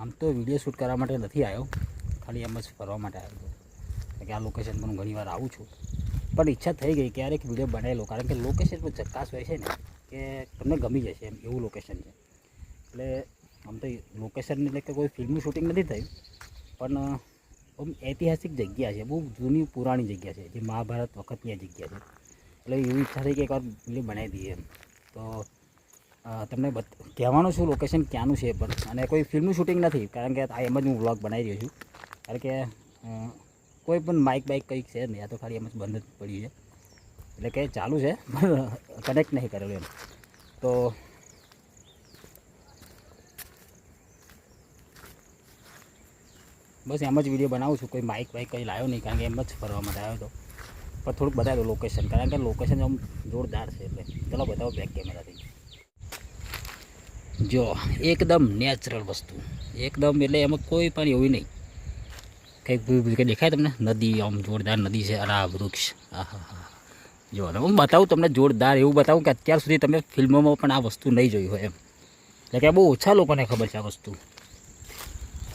આમ તો video shoot કરવા માટે નથી આવ્યો. ખાલી એમ જ ફરવા માટે આવ્યો હતો. કે આ લોકેશન પર હું ઘણીવાર આવું છું. પણ ઈચ્છા થઈ ગઈ ક્યારેક વીડિયો બનાવેલો કારણ કે લોકેશન પર ચક્કાસ હોય છે ને કે તમને ગમી જશે એમ એવું લોકેશન છે. એટલે આમ તો લોકેશન એટલે કે કોઈ ફિલ્મનું શૂટિંગ નથી થયું. પણ આમ ઐતિહાસિક જગ્યા છે. બહુ જૂની પુરાણી જગ્યા છે. જે મહાભારત વખતની જગ્યા છે. એટલે એવી ઈચ્છા થઈ કે એકવાર બનાવી દઈએ એમ. તો તમને કહેવાનું છું લોકેશન ક્યાંનું છે પણ? અને કોઈ ફિલ્મનું શૂટિંગ નથી, કારણ કે આ એમ જ હું વ્લોગ બનાવી રહ્યો છું. કારણ કે કોઈ પણ માઇક બાઇક કંઈક છે નહીં આ તો ખાલી એમ જ બંધ જ પડ્યું છે. એટલે કે ચાલુ છે, પણ કનેક્ટ નહીં કરેલું એમ. તો બસ એમ જ વીડિયો બનાવું છું, કોઈ માઇક બાઇક કંઈ લાવ્યો નહીં, કારણ કે એમ જ ફરવા માટે આવ્યો હતો. પણ થોડુંક બતાવ્યું લોકેશન કારણ કે લોકેશન આમ જોરદાર છે, એટલે ચલો બતાવો બેક કેમેરાથી જો, એકદમ નેચરલ વસ્તુ. એકદમ એટલે એમાં કોઈ પણ એવું નહીં. કંઈક કંઈ દેખાય તમને? નદી, આમ જોરદાર નદી છે. અને વૃક્ષ. આહા હા જો હું બતાવું તમને જોરદાર એવું બતાવું કે અત્યાર સુધી તમે ફિલ્મોમાં પણ આ વસ્તુ નહીં જોઈ હોય એમ. એટલે કે બહુ ઓછા લોકોને ખબર છે આ વસ્તુ.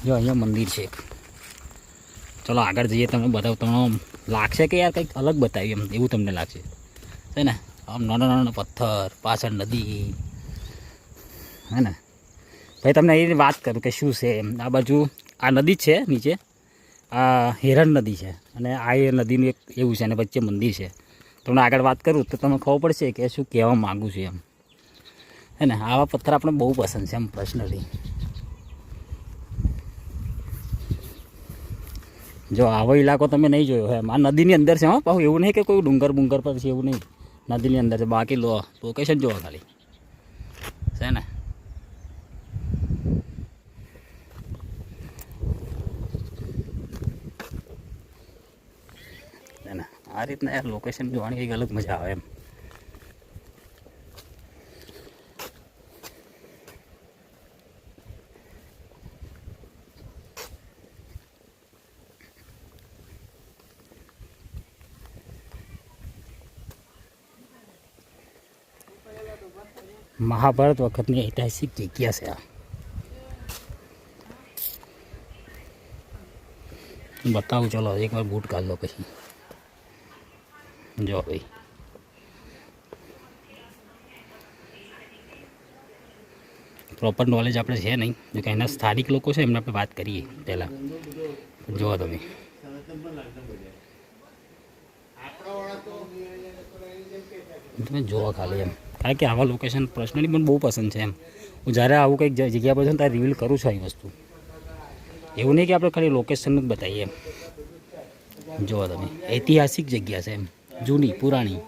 જો, અહીંયા મંદિર છે ચલો, આગળ જઈએ તમને બતાવું. તમને લાગશે કે યાર કંઈક અલગ બતાવ્યું એમ. એવું તમને લાગશે. છે ને? આમ નાના નાના પથ્થર, પાછળ નદી હે ને? ભાઈ, તમને એ વાત કરું કે શું છે એમ. આ બાજુ, આ નદી છે નીચે. આ હિરણ નદી છે અને આ એ નદીનું એક એવું છે અને વચ્ચે મંદિર છે. તમને આગળ વાત કરું તો તમને ખબર પડશે કે શું કહેવા માગું છું એમ. હે ને? આવા પથ્થર આપણે બહુ પસંદ છે એમ પર્સનલી જો આવો ઇલાકો તમે નહીં જોયો એમ. આ નદીની અંદર છે હા પાછું એવું નહીં કે કોઈ ડુંગર બુંગર પર છે, એવું નહીં. નદીની અંદર છે. બાકી લો લોકેશન જોવા ખાલી છે ને છે ને આ રીતના યાર લોકેશન જોવાની કંઈક અલગ મજા આવે એમ. મહાભારત વખતની ઐતિહાસિક જગ્યા છે આ. બતાવું, ચલો એકવાર બૂટ કાઢ લો પછી. જો ભાઈ. પ્રોપર નોલેજ આપણે છે નહીં. જો કે એના સ્થાનિક લોકો છે, એમને આપણે વાત કરીએ પહેલાં. જુઓ તમે. તમે જુઓ ખાલી એમ. કારણ કે આવા લોકેશન પર્સનલી મને બહુ પસંદ છે એમ. હું જ્યારે આવું કંઈક જગ્યા પર છું ત્યારે રિવીલ કરું છું આવી વસ્તુ. એવું નહીં કે આપણે ખાલી લોકેશન જ બતાવીએ એમ. જુઓ તમે. ઐતિહાસિક જગ્યા છે એમ. જૂની પુરાણી.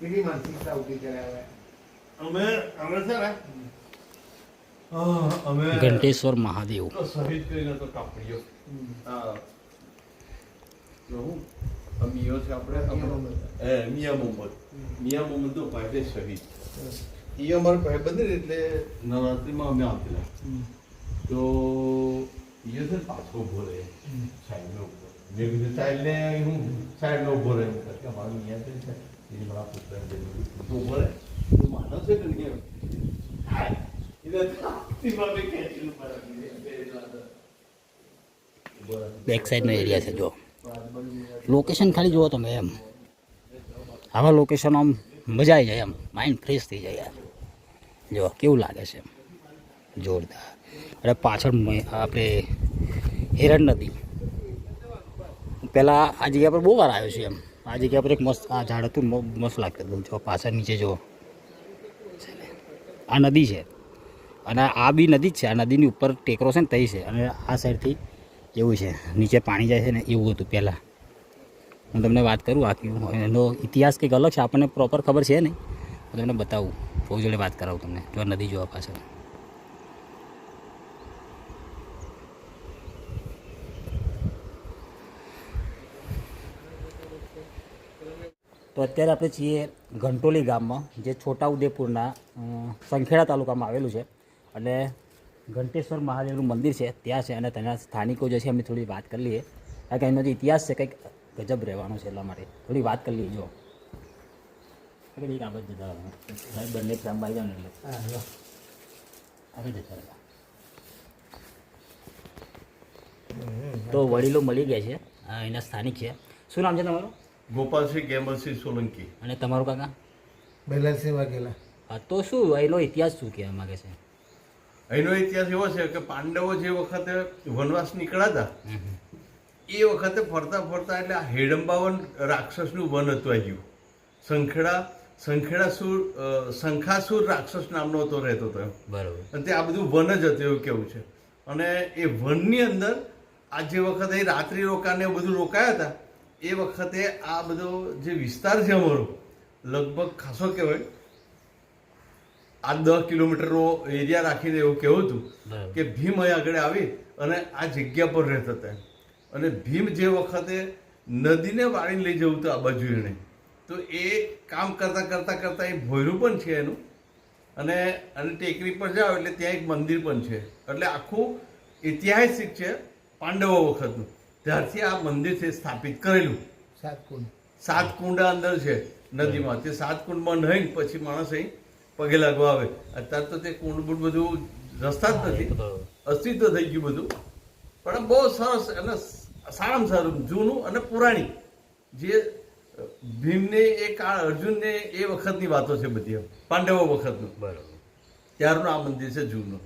કેટલી માનસિકતા ઊભી કરે હવે અમે અમે છે ને હા, અમે ઘંટેશ્વર મહાદેવ. તો શહીદ કરીને તો કાપડીઓ. હા. મિયો છે આપણે એ મિયા મોહમ્મદ મિયા મોહમ્મદ તો ભાઈ શહીદ એ અમારો ભાઈબંધ ને એટલે નવરાત્રીમાં અમે આપેલા તો એ છે પાછો ઊભો રહે સાઈડનો ઊભો. મેં કીધું સાઈડને હું સાઈડનો ઊભો રહે કે મારો મિયા છે એ મારા પુત્રને કીધું, તો ઊભો રહે તું માનો છે કે નહીં. બેક સાઈડનો એરિયા છે જો લોકેશન ખાલી જુઓ તમે એમ. આવા લોકેશન આમ મજા આવી જાય એમ. માઇન્ડ ફ્રેશ થઈ જાય યાર. જો, કેવું લાગે છે એમ. જોરદાર. અને પાછળ આપણે હિરણ નદી. પહેલાં આ જગ્યા પર બહુ વાર આવ્યો છે એમ. આ જગ્યા પર એક મસ્ત, આ ઝાડ હતું મસ્ત લાગતું હતું. જો, પાછળ નીચે જો આ નદી છે. અને આ બી નદી જ છે. આ નદીની ઉપર ટેકરો છે ને તઈ છે. અને આ સાઈડથી એવું છે. નીચે પાણી જાય છે ને એવું હતું પહેલાં. હું તમને વાત કરું આખી એનો ઇતિહાસ કંઈક અલગ છે, આપણને પ્રોપર ખબર છે નહીં. હું તમને બતાવું ફોજ જોડે વાત કરાવું તમને, જો નદી જોવા પાછળ. તો અત્યારે આપણે છીએ ઘંટોલી ગામમાં, જે છોટાઉદેપુરના સંખેડા તાલુકામાં આવેલું છે. અને ઘંટેશ્વર મહાદેવનું મંદિર છે ત્યાં છે અને તેના સ્થાનિકો જે છે એમની થોડી વાત કરી લઈએ. કારણ કે એનો જે ઇતિહાસ છે કંઈક ગજબ રહેવાનો છે એટલા માટે. થોડી વાત કરી લઈએ જો. આગળ એક આગળ જતા બંને આવી જાવ ને એટલે. હા આગળ જતા રહ્યા તો વડીલો મળી ગયા છે આ એના સ્થાનિક છે. શું નામ છે તમારું? ગોપાલસિંહ ગેમલસિંહ સોલંકી. અને તમારું કાકા? બેલાલસિંહ વાઘેલા. હા તો શું એનો ઇતિહાસ શું કહેવા માગે છે? અહીંનો ઇતિહાસ એવો છે કે પાંડવો જે વખતે વનવાસ નીકળ્યા હતા એ વખતે ફરતા ફરતા એટલે આ હેડંબાવન રાક્ષસનું વન હતું આવ્યું ગયું સંખેડા સંખેડાસુર શંખાસુર રાક્ષસ નામનો હતો રહેતો હતો બરોબર. અને તે આ બધું વન જ હતું એવું કેવું છે. અને એ વનની અંદર આ જે વખતે એ રાત્રિ રોકાને બધું રોકાયા હતા એ વખતે આ બધો જે વિસ્તાર છે અમારો લગભગ ખાસો કહેવાય આ દસ કિલોમીટરનો એરિયા રાખીને એવું કહેવું હતું કે ભીમ અહીં આગળ આવી અને આ જગ્યા પર રહેતા હતા. અને ભીમ જે વખતે નદીને વાળીને લઈ જવું હતું આ બાજુ એણે. તો એ કામ કરતા કરતા કરતા એ ભોયરું પણ છે એનું. અને અને ટેકરી પર જાઓ એટલે ત્યાં એક મંદિર પણ છે. એટલે આખું ઐતિહાસિક છે પાંડવો વખતનું. ત્યારથી આ મંદિર છે સ્થાપિત કરેલું. સાત કુંડ સાત કુંડા અંદર છે નદીમાં. તે સાત કુંડમાં નહીં પછી માણસ અહીં પગે લાગવા આવે. અત્યારે તો તે કુંડ બુંડ બધું રસ્તા જ નથી. અસ્તિત્વ થઈ ગયું બધું. પણ બહુ સરસ અને સારામાં સારું જૂનું અને પુરાણી. જે ભીમને એ કાળ અર્જુનને એ વખતની વાતો છે બધી. પાંડવો વખતનું. બરાબર. ત્યારનું આ મંદિર છે જૂનું.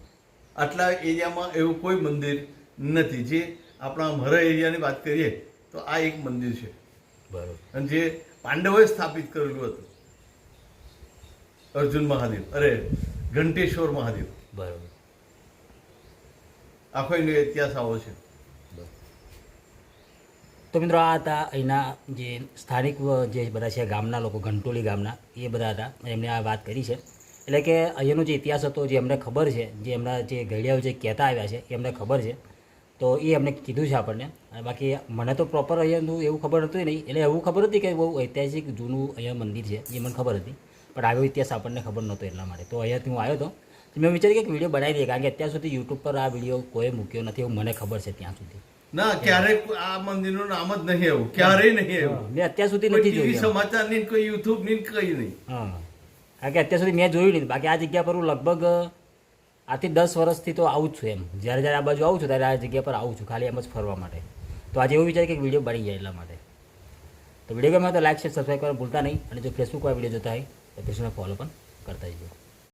આટલા એરિયામાં એવું કોઈ મંદિર નથી. જે આપણા મરા એરિયાની વાત કરીએ તો આ એક મંદિર છે. બરાબર. અને જે પાંડવોએ સ્થાપિત કરેલું હતું. અર્જુન મહાદેવ. અરે ઘંટેશ્વર મહાદેવ. બરાબર. આખો એનો ઇતિહાસ આવો છે. તો મિત્રો આ હતા અહીંના જે સ્થાનિક જે બધા છે ગામના લોકો ઘંટોલી ગામના એ બધા હતા. એમને આ વાત કરી છે. એટલે કે અહીંયાનો જે ઇતિહાસ હતો જે અમને ખબર છે જે એમના જે ઘડિયાઓ જે કહેતા આવ્યા છે એ અમને ખબર છે. તો એ અમને કીધું છે આપણને. અને બાકી મને તો પ્રોપર અહીંયાનું એવું ખબર હતું નહીં. એટલે એવું ખબર હતી કે બહુ ઐતિહાસિક જૂનું અહીંયા મંદિર છે એ મને ખબર હતી. પણ આવ્યો ઇતિહાસ આપણને ખબર નહોતો એટલા માટે. તો અહીંયાથી હું આવ્યો હતો. તો મેં વિચાર્યું કે વીડિયો બનાવી દઈએ કારણ કે અત્યાર સુધી યુટ્યુબ પર આ વીડિયો કોઈ મૂક્યો નથી એવું મને ખબર છે ત્યાં સુધી. ના ક્યારે આ મંદિરનું નામ જ નહીં એવું ક્યારેય નહીં એવું મેં અત્યાર સુધી નથી જોયું. સમાચાર નહીં કોઈ યુટ્યુબ નહીં કઈ નહીં. હા. કારણ કે અત્યાર સુધી મેં જોયું નહીં. બાકી આ જગ્યા પર હું લગભગ આથી દસ વર્ષથી તો આવું જ છું એમ. જ્યારે જ્યારે આ બાજુ આવું છું ત્યારે આ જગ્યા પર આવું છું ખાલી એમ જ ફરવા માટે. તો આજે એવું વિચાર કે વીડિયો બની જાય એટલા માટે. તો વીડિયો ગમે તો લાઈક શેર સબસ્ક્રાઈબ કરવા ભૂલતા નહીં. અને જો ફેસબુક પર વીડિયો જોતા હોય તો ફેસબુકને ફોલો પણ કરતા જજો.